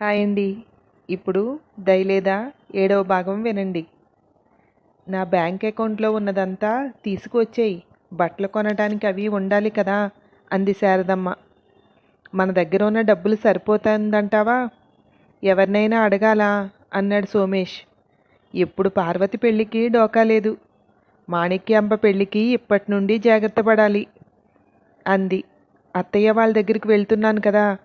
Hi అండి. ఇప్పుడు దయలేదా ఏడవ భాగం వినండి. నా బ్యాంక్ అకౌంట్లో ఉన్నదంతా తీసుకువచ్చేయి. బట్టలు కొనడానికి అవి ఉండాలి కదా అంది శారదమ్మ. మన దగ్గర ఉన్న డబ్బులు సరిపోతుందంటావా? ఎవరినైనా అడగాలా? అన్నాడు సోమేష్. ఎప్పుడు పార్వతి పెళ్ళికి డోకా లేదు. మాణిక్యాంబ పెళ్ళికి ఇప్పటి నుండి జాగ్రత్త పడాలి అంది. అత్తయ్య వాళ్ళ దగ్గరికి వెళ్తున్నాను కదా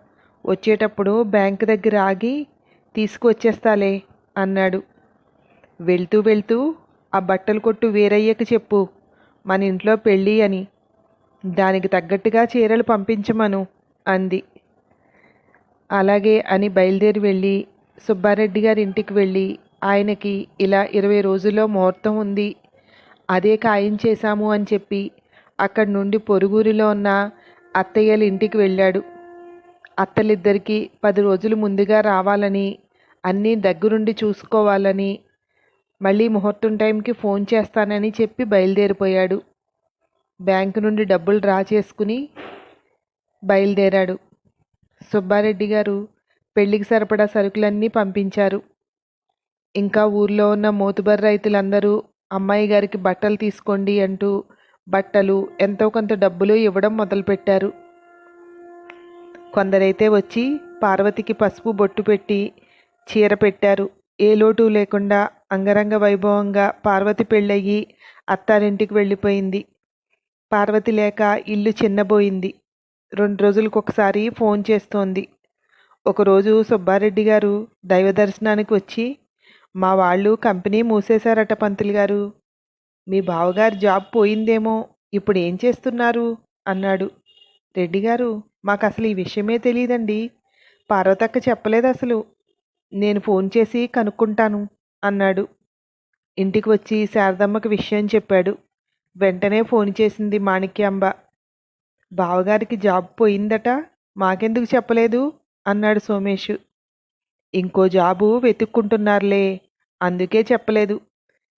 వచ్చేటప్పుడు బ్యాంకు దగ్గర ఆగి తీసుకువచ్చేస్తాలే అన్నాడు. వెళ్తూ వెళ్తూ ఆ బట్టలు కొట్టు వేరయ్యకు చెప్పు మన ఇంట్లో పెళ్ళి అని. దానికి తగ్గట్టుగా చీరలు పంపించమను అంది. అలాగే అని బయలుదేరి వెళ్ళి సుబ్బారెడ్డి గారి ఇంటికి వెళ్ళి ఆయనకి ఇలా ఇరవై రోజుల్లో ముహూర్తం ఉంది అదే ఖాయం చేశాము అని చెప్పి అక్కడి నుండి పొరుగురిలో ఉన్న అత్తయ్యల ఇంటికి వెళ్ళాడు. అత్తలిద్దరికీ పది రోజులు ముందుగా రావాలని అన్నీ దగ్గరుండి చూసుకోవాలని మళ్ళీ ముహూర్తం టైంకి ఫోన్ చేస్తానని చెప్పి బయలుదేరిపోయాడు. బ్యాంకు నుండి డబ్బులు డ్రా చేసుకుని బయలుదేరాడు. సుబ్బారెడ్డి గారు పెళ్ళికి సరిపడా సరుకులన్నీ పంపించారు. ఇంకా ఊర్లో ఉన్న మోతుబర్ రైతులందరూ అమ్మాయి గారికి బట్టలు తీసుకోండి అంటూ బట్టలు ఎంతో కొంత డబ్బులు ఇవ్వడం మొదలుపెట్టారు. కొందరైతే వచ్చి పార్వతికి పసుపు బొట్టు పెట్టి చీర పెట్టారు. ఏ లోటు లేకుండా అంగరంగ వైభవంగా పార్వతి పెళ్ళయ్యి అత్తారింటికి వెళ్ళిపోయింది. పార్వతి లేక ఇల్లు చిన్నబోయింది. రెండు రోజులకు ఒకసారి ఫోన్ చేస్తోంది. ఒకరోజు సుబ్బారెడ్డి గారు దైవ దర్శనానికి వచ్చి మా వాళ్ళు కంపెనీ మూసేశారట పంతులు గారు. మీ బావగారి జాబ్ పోయిందేమో ఇప్పుడు ఏం చేస్తున్నారు? అన్నాడు. రెడ్డి గారు మాకు అసలు ఈ విషయమే తెలియదండి పార్వతక్క చెప్పలేదు అసలు నేను ఫోన్ చేసి కనుక్కుంటాను అన్నాడు. ఇంటికి వచ్చి శారదమ్మకి విషయం చెప్పాడు. వెంటనే ఫోన్ చేసింది మాణిక్యాంబ. బావగారికి జాబ్ పోయిందట మాకెందుకు చెప్పలేదు? అన్నాడు సోమేష్. ఇంకో జాబు వెతుక్కుంటున్నారులే అందుకే చెప్పలేదు.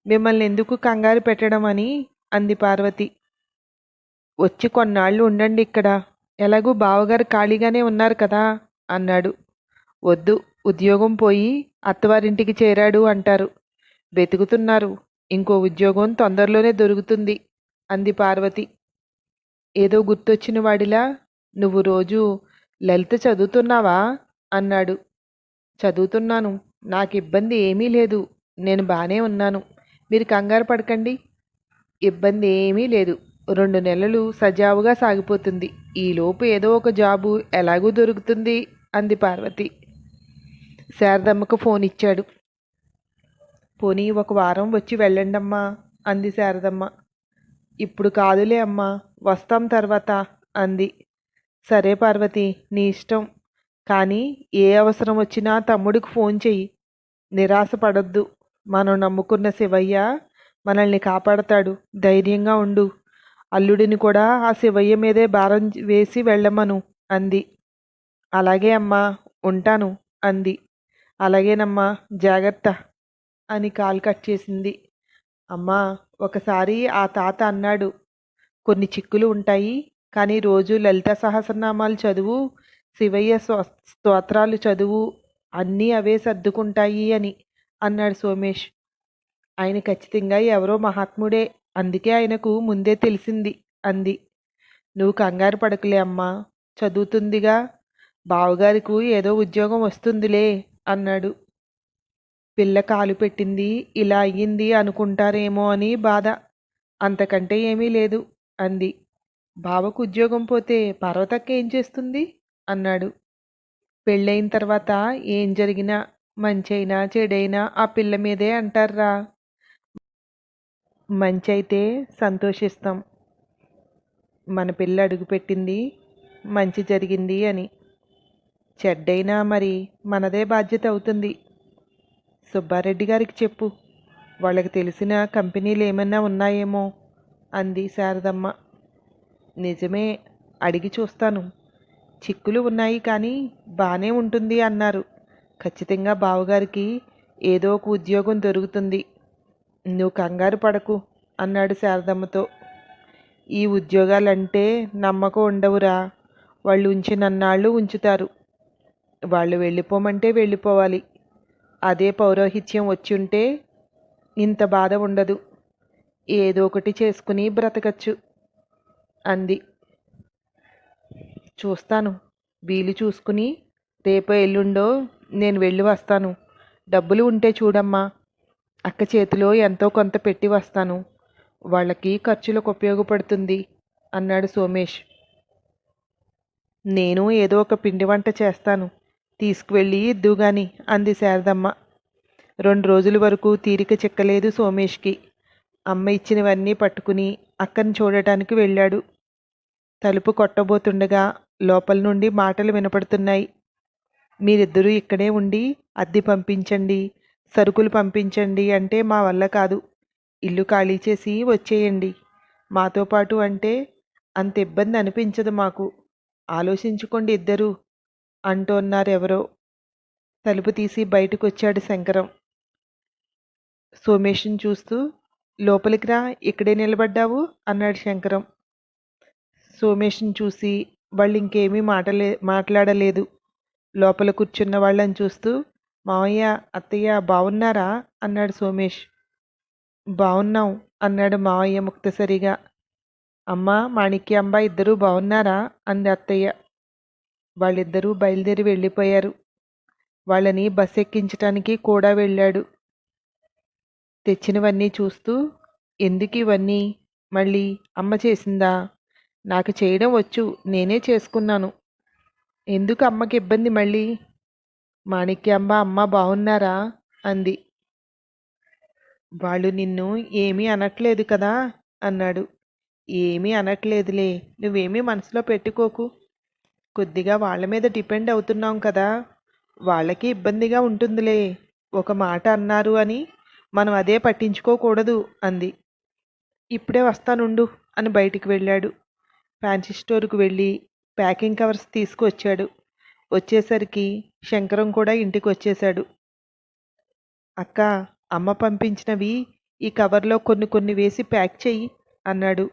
మిమ్మల్ని ఎందుకు కంగారు పెట్టడం అని అంది పార్వతి. వచ్చి కొన్నాళ్ళు ఉండండి ఇక్కడ ఎలాగూ బావగారు ఖాళీగానే ఉన్నారు కదా అన్నాడు. వద్దు ఉద్యోగం పోయి అత్తవారింటికి చేరాడు అంటారు. వెతుకుతున్నారు ఇంకో ఉద్యోగం తొందరలోనే దొరుకుతుంది అంది పార్వతి. ఏదో గుర్తొచ్చిన వాడిలా నువ్వు రోజు లలిత చదువుతున్నావా? అన్నాడు. చదువుతున్నాను నాకు ఇబ్బంది ఏమీ లేదు నేను బాగానే ఉన్నాను మీరు కంగారు పడకండి. ఇబ్బంది ఏమీ లేదు రెండు నెలలు సజావుగా సాగిపోతుంది. ఈలోపు ఏదో ఒక జాబు ఎలాగూ దొరుకుతుంది అంది పార్వతి. శారదమ్మకు ఫోన్ ఇచ్చాడు. పోనీ ఒక వారం వచ్చి వెళ్ళండమ్మా అంది శారదమ్మ. ఇప్పుడు కాదులే అమ్మా వస్తాం తర్వాత అంది. సరే పార్వతి నీ ఇష్టం. కానీ ఏ అవసరం వచ్చినా తమ్ముడికి ఫోన్ చెయ్యి. నిరాశ పడొద్దు. మనం నమ్ముకున్న శివయ్య మనల్ని కాపాడతాడు. ధైర్యంగా ఉండు. అల్లుడిని కూడా ఆ శివయ్య మీదే భారం వేసి వెళ్ళమను అంది. అలాగే అమ్మా ఉంటాను అంది. అలాగేనమ్మా జాగ్రత్త అని కాల్ కట్ చేసింది. అమ్మా ఒకసారి ఆ తాత అన్నాడు కొన్ని చిక్కులు ఉంటాయి కానీ రోజు లలిత సహస్రనామాలు చదువు శివయ్య స్తోత్రాలు చదువు అన్నీ అవే సర్దుకుంటాయి అని అన్నాడు సోమేష్. ఆయన ఖచ్చితంగా ఎవరో మహాత్ముడే. అందుకే ఆయనకు ముందే తెలిసింది అంది. నువ్వు కంగారు పడకలే అమ్మా చదువుతుందిగా బావగారికి ఏదో ఉద్యోగం వస్తుందిలే అన్నాడు. పిల్ల కాలు పెట్టింది ఇలా అయ్యింది అనుకుంటారేమో అని బాధ. అంతకంటే ఏమీ లేదు అంది. బావకు ఉద్యోగం పోతే పర్వతక్క ఏం చేస్తుంది? అన్నాడు. పెళ్ళైన తర్వాత ఏం జరిగినా మంచైనా చెడైనా ఆ పిల్ల మీదే అంటారా మంచి అయితే సంతోషిస్తాం. మన పిల్ల అడుగుపెట్టింది మంచి జరిగింది అని. చెడ్డైనా మరి మనదే బాధ్యత అవుతుంది. సుబ్బారెడ్డి గారికి చెప్పు. వాళ్ళకి తెలిసిన కంపెనీలు ఏమన్నా ఉన్నాయేమో అంది శారదమ్మ. నిజమే అడిగి చూస్తాను. చిక్కులు ఉన్నాయి కానీ బాగానే ఉంటుంది అన్నారు. ఖచ్చితంగా బావగారికి ఏదో ఒక ఉద్యోగం దొరుకుతుంది. నువ్వు కంగారు పడకు అన్నాడు శారదమ్మతో. ఈ ఉద్యోగాలంటే నమ్మకం ఉండవురా. వాళ్ళు ఉంచినన్నాళ్ళు ఉంచుతారు. వాళ్ళు వెళ్ళిపోమంటే వెళ్ళిపోవాలి. అదే పౌరోహిత్యం వచ్చి ఉంటే ఇంత బాధ ఉండదు. ఏదో ఒకటి చేసుకుని బ్రతకచ్చు అంది. చూస్తాను. వీలు చూసుకుని రేపో ఎల్లుండో నేను వెళ్ళి వస్తాను. డబ్బులు ఉంటే చూడమ్మా. అక్క చేతిలో ఎంతో కొంత పెట్టి వస్తాను. వాళ్ళకి ఖర్చులకు ఉపయోగపడుతుంది అన్నాడు సోమేష్. నేను ఏదో ఒక పిండి వంట చేస్తాను. తీసుకువెళ్ళి ఇద్దుగాని అంది శారదమ్మ. రెండు రోజుల వరకు తీరిక చిక్కలేదు సోమేష్కి. అమ్మ ఇచ్చినవన్నీ పట్టుకుని అక్కని చూడటానికి వెళ్ళాడు. తలుపు కొట్టబోతుండగా లోపల నుండి మాటలు వినపడుతున్నాయి. మీరిద్దరూ ఇక్కడే ఉండి అద్దె పంపించండి సరుకులు పంపించండి అంటే మా వల్ల కాదు. ఇల్లు ఖాళీ చేసి వచ్చేయండి. మాతో పాటు అంటే అంత ఇబ్బంది అనిపించదు మాకు. ఆలోచించుకోండి ఇద్దరు. అంటున్నారెవరో. తలుపు తీసి బయటకు వచ్చాడు శంకరం. సోమేష్ని చూస్తూ లోపలికి రా ఇక్కడే నిలబడ్డావు? అన్నాడు శంకరం. సోమేష్ని చూసి వాళ్ళు ఇంకేమీ మాటలే మాట్లాడలేదు. లోపల కూర్చున్న వాళ్ళని చూస్తూ మావయ్య అత్తయ్య బాగున్నారా అన్నాడు సోమేష్. బాగున్నాం అన్నాడు మావయ్య ముక్తసరిగా. అమ్మ మాణిక్యాంబ ఇద్దరూ బాగున్నారా అంది అత్తయ్య. వాళ్ళిద్దరూ బయలుదేరి వెళ్ళిపోయారు. వాళ్ళని బస్ ఎక్కించటానికి కూడా వెళ్ళాడు. తెచ్చినవన్నీ చూస్తూ ఎందుకు ఇవన్నీ? మళ్ళీ అమ్మ చేసిందా? నాకు చేయడం వచ్చు నేనే చేసుకున్నాను. ఎందుకు అమ్మకి ఇబ్బంది మళ్ళీ? మాణిక్యాంబ అమ్మ బాగున్నారా అంది. వాళ్ళు నిన్ను ఏమీ అనట్లేదు కదా? అన్నాడు. ఏమీ అనట్లేదులే నువ్వేమీ మనసులో పెట్టుకోకు. కొద్దిగా వాళ్ళ మీద డిపెండ్ అవుతున్నాం కదా? వాళ్ళకి ఇబ్బందిగా ఉంటుందిలే ఒక మాట అన్నారు అని మనం అదే పట్టించుకోకూడదు అంది. ఇప్పుడే వస్తానుండు అని బయటికి వెళ్ళాడు. ఫ్యాన్సీ స్టోర్కు వెళ్ళి ప్యాకింగ్ కవర్స్ తీసుకువచ్చాడు వచ్చేసరికి శంకరం కూడా ఇంటికి వచ్చేశాడు అక్క అమ్మ పంపించినవి ఈ కవర్లో కొన్ని కొన్ని వేసి ప్యాక్ చెయ్యి అన్నాడు.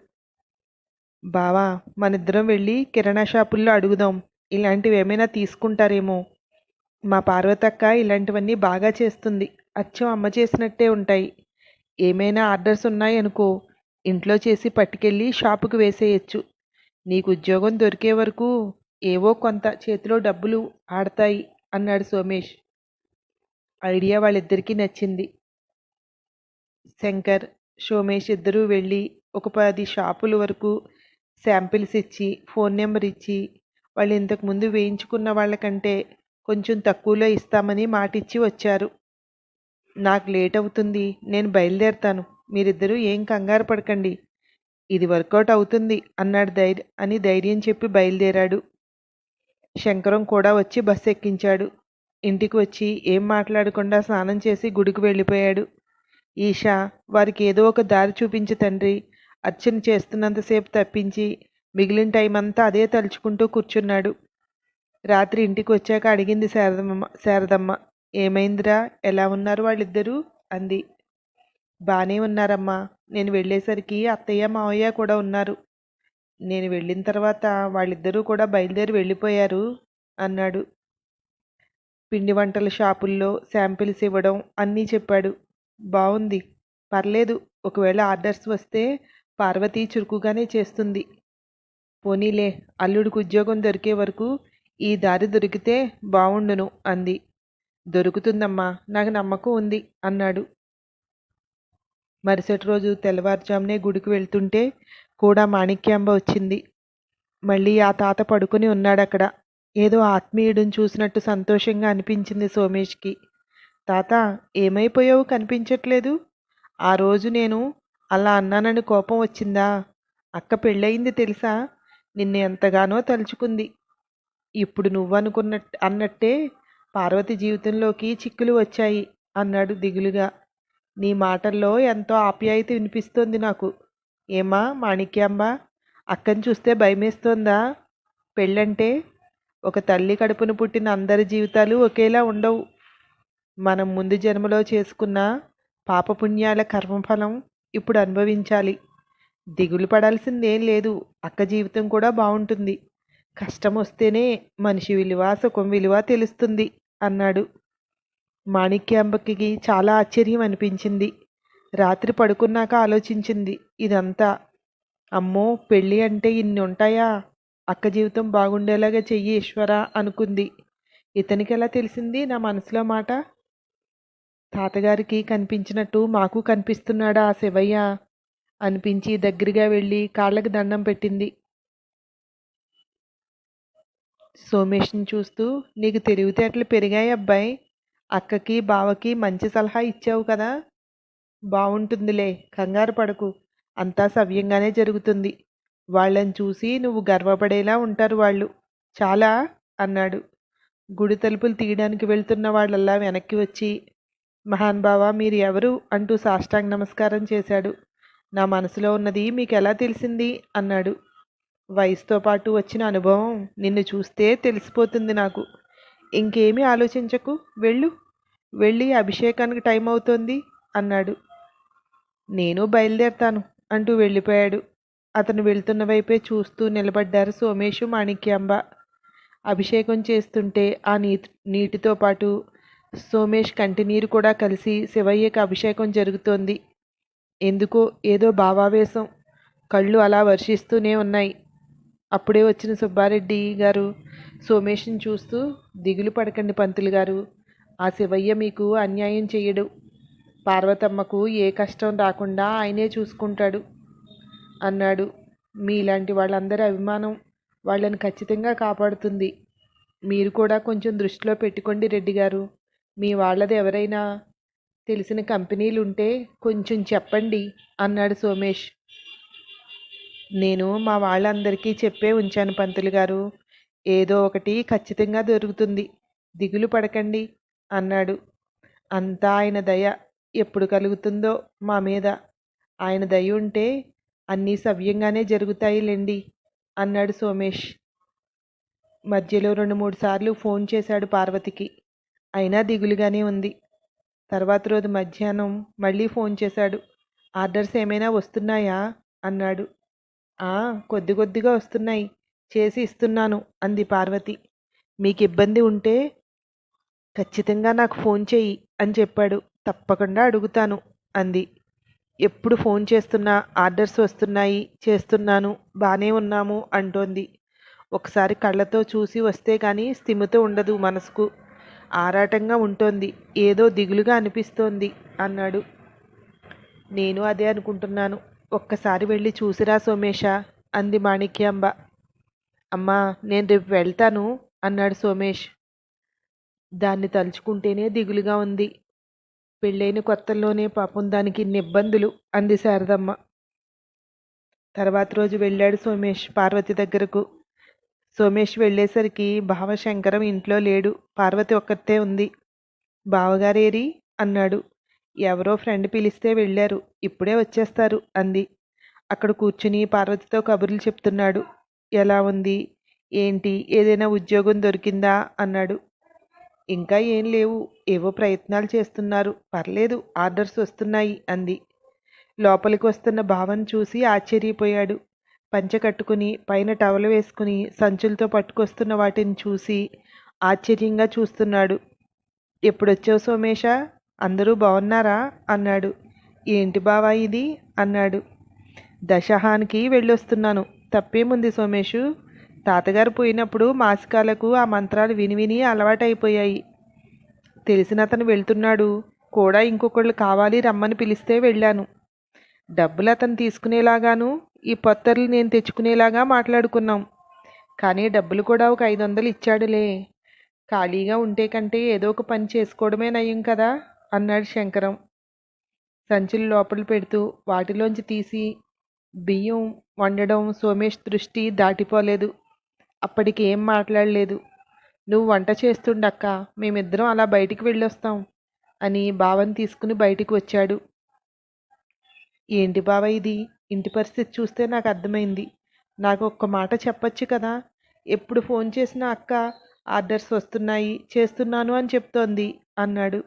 బావా మనిద్దరం వెళ్ళి కిరాణా షాపుల్లో అడుగుదాం. ఇలాంటివి ఏమైనా తీసుకుంటారేమో. మా పార్వతక్క ఇలాంటివన్నీ బాగా చేస్తుంది. అచ్చం అమ్మ చేసినట్టే ఉంటాయి. ఏమైనా ఆర్డర్స్ ఉన్నాయనుకో ఇంట్లో చేసి పట్టుకెళ్ళి షాపుకు వేసేయచ్చు. నీకు ఉద్యోగం దొరికే వరకు ఏవో కొంత చేతిలో డబ్బులు ఆడతాయి అన్నాడు సోమేష్. ఐడియా వాళ్ళిద్దరికీ నచ్చింది. శంకర్ సోమేష్ ఇద్దరూ వెళ్ళి ఒక పది షాపుల వరకు శాంపిల్స్ ఇచ్చి ఫోన్ నెంబర్ ఇచ్చి వాళ్ళు ఇంతకుముందు వేయించుకున్న వాళ్ళకంటే కొంచెం తక్కువలో ఇస్తామని మాటిచ్చి వచ్చారు. నాకు లేట్ అవుతుంది నేను బయలుదేరుతాను మీరిద్దరూ ఏం కంగారు పడకండి ఇది వర్కౌట్ అవుతుంది అన్నాడు ధైర్య అని ధైర్యం చెప్పి బయలుదేరాడు. శంకరం కూడా వచ్చి బస్సు ఎక్కించాడు. ఇంటికి వచ్చి ఏం మాట్లాడకుండా స్నానం చేసి గుడికి వెళ్ళిపోయాడు. ఈషా వారికి ఏదో ఒక దారి చూపించి తండ్రి. అర్చన చేస్తున్నంతసేపు తప్పించి మిగిలిన టైం అంతా అదే తలుచుకుంటూ కూర్చున్నాడు. రాత్రి ఇంటికి వచ్చాక అడిగింది శారదమ్మ శారదమ్మ ఏమైందిరా? ఎలా ఉన్నారు వాళ్ళిద్దరూ? అంది. బాగానే ఉన్నారమ్మా. నేను వెళ్ళేసరికి అత్తయ్య మావయ్య కూడా ఉన్నారు. నేను వెళ్ళిన తర్వాత వాళ్ళిద్దరూ కూడా బయలుదేరి వెళ్ళిపోయారు అన్నాడు. పిండి వంటల షాపుల్లో శాంపిల్స్ ఇవ్వడం అన్నీ చెప్పాడు. బాగుంది పర్లేదు. ఒకవేళ ఆర్డర్స్ వస్తే పార్వతి చురుకుగానే చేస్తుంది. పోనీలే. అల్లుడికి ఉద్యోగం దొరికే వరకు ఈ దారి దొరికితే బావుండును అంది. దొరుకుతుందమ్మా. నాకు నమ్మకం ఉంది అన్నాడు. మరుసటి రోజు తెల్లవారుజామునే గుడికి వెళ్తుంటే కూడా మాణిక్యాంబ వచ్చింది. మళ్ళీ ఆ తాత పడుకుని ఉన్నాడు అక్కడ ఏదో ఆత్మీయుడిని చూసినట్టు సంతోషంగా అనిపించింది సోమేష్కి. తాత ఏమైపోయావు కనిపించట్లేదు. ఆ రోజు నేను అలా అన్నానని కోపం వచ్చిందా? అక్క పెళ్ళయింది తెలుసా? నిన్ను ఎంతగానో తలుచుకుంది. ఇప్పుడు నువ్వనుకున్న అన్నట్టే పార్వతి జీవితంలోకి చిక్కులు వచ్చాయి అన్నాడు దిగులుగా. నీ మాటల్లో ఎంతో ఆప్యాయత వినిపిస్తోంది నాకు. ఏమా మాణిక్యాంబ అక్కని చూస్తే భయమేస్తోందా? పెళ్ళంటే ఒక తల్లి కడుపును పుట్టిన అందరి జీవితాలు ఒకేలా ఉండవు. మనం ముందు జన్మలో చేసుకున్న పాపపుణ్యాల కర్మఫలం ఇప్పుడు అనుభవించాలి. దిగులు పడాల్సిందేం లేదు అక్క జీవితం కూడా బాగుంటుంది. కష్టం వస్తేనే మనిషి విలువ సుఖం విలువ తెలుస్తుంది అన్నాడు. మాణిక్యాంబకి చాలా ఆశ్చర్యం అనిపించింది. రాత్రి పడుకున్నాక ఆలోచించింది. ఇదంతా. అమ్మో పెళ్ళి అంటే ఇన్ని ఉంటాయా? అక్క జీవితం బాగుండేలాగా చెయ్యి ఈశ్వర అనుకుంది. ఇతనికి ఎలా తెలిసింది నా మనసులో మాట? తాతగారికి కనిపించినట్టు మాకు కనిపిస్తున్నాడా ఆ శివయ్య? అనిపించి దగ్గరగా వెళ్ళి కాళ్ళకి దండం పెట్టింది. సోమేష్ని చూస్తూ నీకు తెలివితేటలు పెరిగాయి అబ్బాయి. అక్కకి బావకి మంచి సలహా ఇచ్చావు కదా? బాగుంటుందిలే కంగారు పడకు. అంతా సవ్యంగానే జరుగుతుంది. వాళ్ళని చూసి నువ్వు గర్వపడేలా ఉంటారు వాళ్ళు. చాలా అన్నాడు. గుడి తలుపులు తీయడానికి వెళ్తున్న వాళ్ళల్లా వెనక్కి వచ్చి మహాన్ బావా మీరు ఎవరు అంటూ సాష్టాంగ నమస్కారం చేశాడు. నా మనసులో ఉన్నది మీకు ఎలా తెలిసింది? అన్నాడు. వయసుతో పాటు వచ్చిన అనుభవం నిన్ను చూస్తే తెలిసిపోతుంది నాకు. ఇంకేమీ ఆలోచించకు వెళ్ళు. వెళ్ళి అభిషేకానికి టైం అవుతోంది అన్నాడు. నేను బయలుదేరతాను అంటూ వెళ్ళిపోయాడు. అతను వెళ్తున్న వైపే చూస్తూ నిలబడ్డారు సోమేషు మాణిక్యాంబ అభిషేకం చేస్తుంటే ఆ నీటి నీటితో పాటు సోమేష్ కంటినీరు కూడా కలిసి శివయ్యకి అభిషేకం జరుగుతోంది. ఎందుకో ఏదో భావావేశం. కళ్ళు అలా వర్షిస్తూనే ఉన్నాయి. అప్పుడే వచ్చిన సుబ్బారెడ్డి గారు సోమేష్ని చూస్తూ దిగులు పడకండి పంతులు గారు. ఆ శివయ్య మీకు అన్యాయం చేయడు పార్వతమ్మకు ఏ కష్టం రాకుండా ఆయనే చూసుకుంటాడు అన్నాడు. మీలాంటి వాళ్ళందరి అభిమానం వాళ్ళని ఖచ్చితంగా కాపాడుతుంది. మీరు కూడా కొంచెం దృష్టిలో పెట్టుకోండి రెడ్డి గారు. మీ వాళ్ళది ఎవరైనా తెలిసిన కంపెనీలు ఉంటే కొంచెం చెప్పండి అన్నాడు సోమేష్. నేను మా వాళ్ళందరికీ చెప్పే ఉంచాను పంతులు గారు. ఏదో ఒకటి ఖచ్చితంగా దొరుకుతుంది. దిగులు పడకండి అన్నాడు. అంతా ఆయన దయ ఎప్పుడు కలుగుతుందో మా మీద. ఆయన దయ ఉంటే అన్నీ సవ్యంగానే జరుగుతాయిలేండి అన్నాడు సోమేష్. మధ్యలో రెండు మూడు సార్లు ఫోన్ చేశాడు పార్వతికి. అయినా దిగులుగానే ఉంది. తర్వాత రోజు మధ్యాహ్నం మళ్ళీ ఫోన్ చేశాడు. ఆర్డర్స్ ఏమైనా వస్తున్నాయా? అన్నాడు. ఆ కొద్ది కొద్దిగా వస్తున్నాయి. చేసి ఇస్తున్నాను అంది పార్వతి. మీకు ఇబ్బంది ఉంటే ఖచ్చితంగా నాకు ఫోన్ చేయి అని చెప్పాడు. తప్పకుండా అడుగుతాను అంది. ఎప్పుడు ఫోన్ చేస్తున్నా ఆర్డర్స్ వస్తున్నాయి చేస్తున్నాను బాగానే ఉన్నాము అంటోంది. ఒకసారి కళ్ళతో చూసి వస్తే కానీ స్థిమిత ఉండదు మనసుకు. ఆరాటంగా ఉంటోంది. ఏదో దిగులుగా అనిపిస్తోంది అన్నాడు. నేను అదే అనుకుంటున్నాను. ఒక్కసారి వెళ్ళి చూసిరా సోమేష అంది మాణిక్యాంబ. అమ్మా నేను రేపు వెళ్తాను అన్నాడు సోమేష్ దాన్ని తలుచుకుంటేనే దిగులుగా ఉంది. పెళ్ళైన కొత్తల్లోనే పాపం దానికి ఇన్ని ఇబ్బందులు అంది శారదమ్మ. తర్వాత రోజు వెళ్ళాడు సోమేష్ పార్వతి దగ్గరకు. సోమేష్ వెళ్ళేసరికి భావశంకరం ఇంట్లో లేడు. పార్వతి ఒక్కతే ఉంది. బావగారేరి? అన్నాడు. ఎవరో ఫ్రెండ్ పిలిస్తే వెళ్ళారు. ఇప్పుడే వచ్చేస్తారు అంది. అక్కడ కూర్చుని పార్వతితో కబుర్లు చెప్తున్నాడు. ఎలా ఉంది? ఏంటి? ఏదైనా ఉద్యోగం దొరికిందా? అన్నాడు. ఇంకా ఏం లేవు. ఏవో ప్రయత్నాలు చేస్తున్నారు. పర్లేదు ఆర్డర్స్ వస్తున్నాయి అంది. లోపలికి వస్తున్న భావన్ చూసి ఆశ్చర్యపోయాడు. పంచ కట్టుకుని పైన టవల్ వేసుకుని సంచులతో పట్టుకొస్తున్న వాటిని చూసి ఆశ్చర్యంగా చూస్తున్నాడు. ఎప్పుడొచ్చావు సోమేష అందరూ బాగున్నారా అన్నాడు. ఏంటి బావా ఇది? అన్నాడు. దశహానికి వెళ్ళొస్తున్నాను. తప్పేముంది సోమేషు తాతగారు పోయినప్పుడు మాసికాలకు ఆ మంత్రాలు విని విని అలవాటైపోయాయి. తెలిసిన అతను వెళ్తున్నాడు. కూడా ఇంకొకళ్ళు కావాలి రమ్మని పిలిస్తే వెళ్ళాను. డబ్బులు అతను తీసుకునేలాగాను ఈ పొత్తర్లు నేను తెచ్చుకునేలాగా మాట్లాడుకున్నాం. కానీ డబ్బులు కూడా ఒక ఐదు వందలు ఇచ్చాడులే. ఖాళీగా ఉంటే కంటే ఏదో ఒక పని చేసుకోవడమే నయం కదా? అన్నాడు శంకరం. సంచులు లోపల పెడుతూ వాటిలోంచి తీసి బియ్యం వండడం సోమేష్ దృష్టి దాటిపోలేదు. అప్పటికి ఏం మాట్లాడలేదు. నువ్వు వంట చేస్తుండక్క మేమిద్దరం అలా బయటికి వెళ్ళొస్తాం అని బావని తీసుకుని బయటికి వచ్చాడు. ఏంటి బావ ఇది? ఇంటి పరిస్థితి చూస్తే నాకు అర్థమైంది. నాకు ఒక్క మాట చెప్పొచ్చు కదా? ఎప్పుడు ఫోన్ చేసినా అక్క ఆర్డర్స్ వస్తున్నాయి చేస్తున్నాను అని చెప్తోంది అన్నాడు.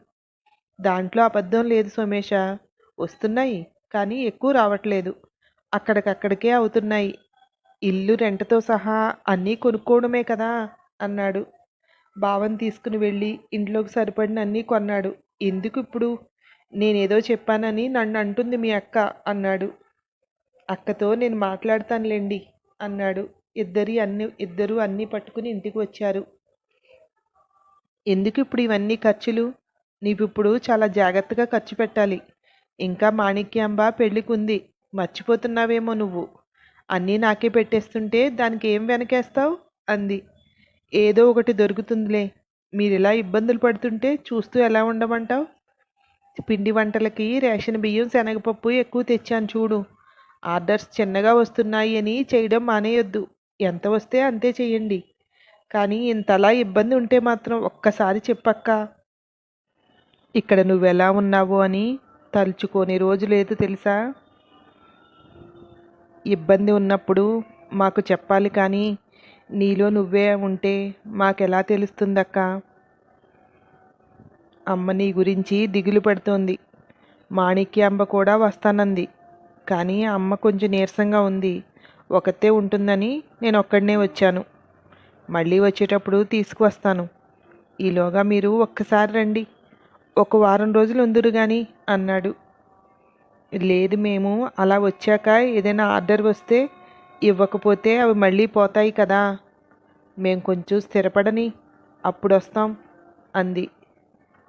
దాంట్లో అబద్ధం లేదు సోమేష వస్తున్నాయి కానీ ఎక్కువ రావట్లేదు. అక్కడికక్కడికే అవుతున్నాయి. ఇల్లు రెంటతో సహా అన్నీ కొనుక్కోవడమే కదా అన్నాడు. బావని తీసుకుని వెళ్ళి ఇంట్లోకి సరిపడిన అన్నీ కొన్నాడు. ఎందుకు ఇప్పుడు? నేనేదో చెప్పానని నన్ను అంటుంది మీ అక్క అన్నాడు. అక్కతో నేను మాట్లాడతానులేండి అన్నాడు. ఇద్దరి అన్ని ఇద్దరు అన్నీ పట్టుకుని ఇంటికి వచ్చారు. ఎందుకు ఇప్పుడు ఇవన్నీ ఖర్చులు? నీవిప్పుడు చాలా జాగ్రత్తగా ఖర్చు పెట్టాలి. ఇంకా మాణిక్యాంబ పెళ్ళికుంది. మర్చిపోతున్నావేమో నువ్వు. అన్నీ నాకే పెట్టేస్తుంటే దానికి ఏం వెనకేస్తావు? అంది. ఏదో ఒకటి దొరుకుతుందిలే. మీరు ఇలా ఇబ్బందులు పడుతుంటే చూస్తూ ఎలా ఉండమంటావు? పిండి వంటలకి రేషన్ బియ్యం శనగపప్పు ఎక్కువ తెచ్చాను చూడు. ఆర్డర్స్ చిన్నగా వస్తున్నాయి అని చేయడం మానేయొద్దు. ఎంత వస్తే అంతే చేయండి. కానీ ఇంతలా ఇబ్బంది ఉంటే మాత్రం ఒక్కసారి చెప్పక్క. ఇక్కడ నువ్వెలా ఉన్నావు అని తలుచుకొని రోజు లేదు తెలుసా? ఇబ్బంది ఉన్నప్పుడు మాకు చెప్పాలి కానీ నీలో నువ్వే ఉంటే మాకెలా తెలుస్తుందక్క? అమ్మ నీ గురించి దిగులు పడుతోంది. మాణిక్యాంబ కూడా వస్తానంది. కానీ అమ్మ కొంచెం నీరసంగా ఉంది. ఒకతే ఉంటుందని నేను ఒక్కడనే వచ్చాను. మళ్ళీ వచ్చేటప్పుడు తీసుకువస్తాను. ఈలోగా మీరు ఒక్కసారి రండి. ఒక వారం రోజులు ఉందురు కానీ అన్నాడు. లేదు మేము అలా వచ్చాక ఏదైనా ఆర్డర్ వస్తే ఇవ్వకపోతే అవి మళ్ళీ పోతాయి కదా. మేం కొంచెం స్థిరపడని అప్పుడు వస్తాం అంది.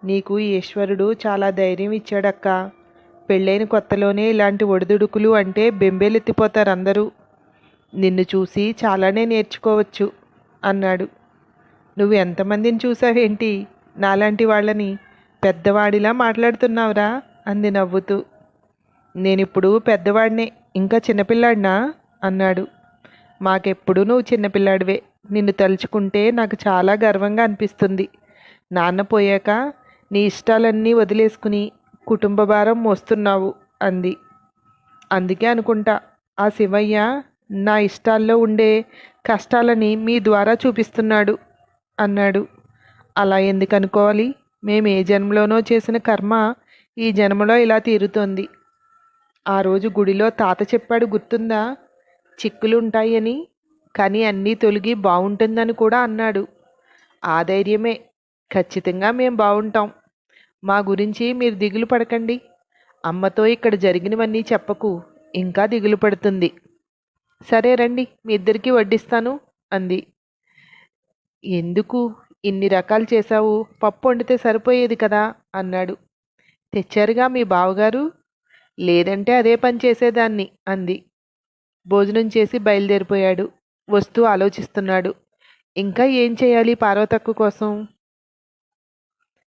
నీకు ఈశ్వరుడు చాలా ధైర్యం ఇచ్చాడక్క. పెళ్ళైన కొత్తలోనే ఇలాంటి ఒడిదుడుకులు అంటే బెంబేలెత్తిపోతారు అందరూ నిన్ను చూసి చాలానే నేర్చుకోవచ్చు అన్నాడు. నువ్వు ఎంతమందిని చూసావేంటి? నాలాంటి వాళ్ళని పెద్దవాడిలా మాట్లాడుతున్నావురా అంది నవ్వుతూ. నేనిప్పుడు పెద్దవాడినే ఇంకా చిన్నపిల్లాడినా? అన్నాడు. మాకెప్పుడు నువ్వు చిన్నపిల్లాడివే? నిన్ను తలుచుకుంటే నాకు చాలా గర్వంగా అనిపిస్తుంది. నాన్న పోయాక నీ ఇష్టాలన్నీ వదిలేసుకుని కుటుంబ భారం మోస్తున్నావు అంది. అందుకే అనుకుంటా ఆ శివయ్య నా ఇష్టాల్లో ఉండే కష్టాలని మీ ద్వారా చూపిస్తున్నాడు అన్నాడు. అలా ఎందుకు అనుకోవాలి మేము ఏ జన్మలోనో చేసిన కర్మ ఈ జన్మలో ఇలా తీరుతోంది. ఆ రోజు గుడిలో తాత చెప్పాడు గుర్తుందా? చిక్కులు ఉంటాయని కానీ అన్నీ తొలగి బాగుంటుందని కూడా అన్నాడు. ఆ ధైర్యమే. ఖచ్చితంగా మేము బాగుంటాం మా గురించి మీరు దిగులు పడకండి. అమ్మతో ఇక్కడ జరిగినవన్నీ చెప్పకు. ఇంకా దిగులు పడుతుంది. సరే రండి మీ ఇద్దరికి వడ్డిస్తాను అంది. ఎందుకు? ఇన్ని రకాలు చేశావు. పప్పు వండితే సరిపోయేది కదా అన్నాడు. తెచ్చారుగా మీ బావగారు? లేదంటే అదే పని చేసేదాన్ని అంది. భోజనం చేసి బయలుదేరిపోయాడు. వస్తూ ఆలోచిస్తున్నాడు. ఇంకా ఏం చేయాలి పార్వతక్కు కోసం?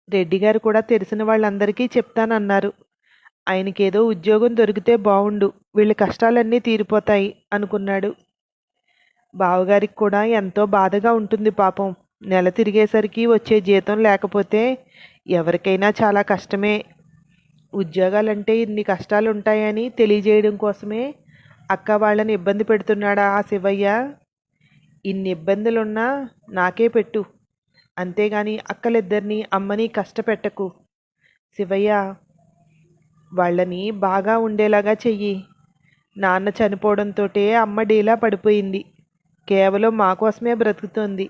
రెడ్డి గారు కూడా తెలిసిన వాళ్ళందరికీ చెప్తానన్నారు. ఆయనకేదో ఉద్యోగం దొరికితే బావుండు వీళ్ళ కష్టాలన్నీ తీరిపోతాయి అనుకున్నాడు. బావగారికి కూడా ఎంతో బాధగా ఉంటుంది పాపం. నెల తిరిగేసరికి వచ్చే జీతం లేకపోతే ఎవరికైనా చాలా కష్టమే. ఉద్యోగాలంటే ఇన్ని కష్టాలు ఉంటాయని తెలియజేయడం కోసమే అక్క వాళ్ళని ఇబ్బంది పెడుతున్నాడా ఆ శివయ్య? ఇన్ని ఇబ్బందులున్నా నాకే పెట్టు. అంతేగాని అక్కలిద్దరిని అమ్మని కష్టపెట్టకు. శివయ్య వాళ్ళని బాగా ఉండేలాగా చెయ్యి. నాన్న చనిపోవడంతో అమ్మ డీలా పడిపోయింది. కేవలం మా కోసమే బ్రతుకుతోంది.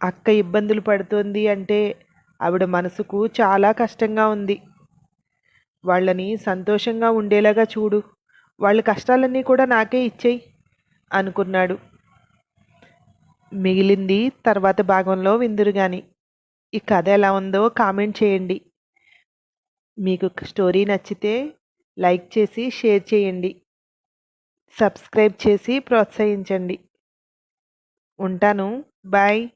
అక్క ఇబ్బందులు పడుతోంది అంటే ఆవిడ మనసుకు చాలా కష్టంగా ఉంది. వాళ్ళని సంతోషంగా ఉండేలాగా చూడు. వాళ్ళ కష్టాలన్నీ కూడా నాకే ఇచ్చేయి అనుకున్నాడు. మిగిలింది తర్వాత భాగంలో విందురు కానీ ఈ కథ ఎలా ఉందో కామెంట్ చేయండి. మీకు స్టోరీ నచ్చితే లైక్ చేసి షేర్ చేయండి. సబ్స్క్రైబ్ చేసి ప్రోత్సహించండి. ఉంటాను. బాయ్.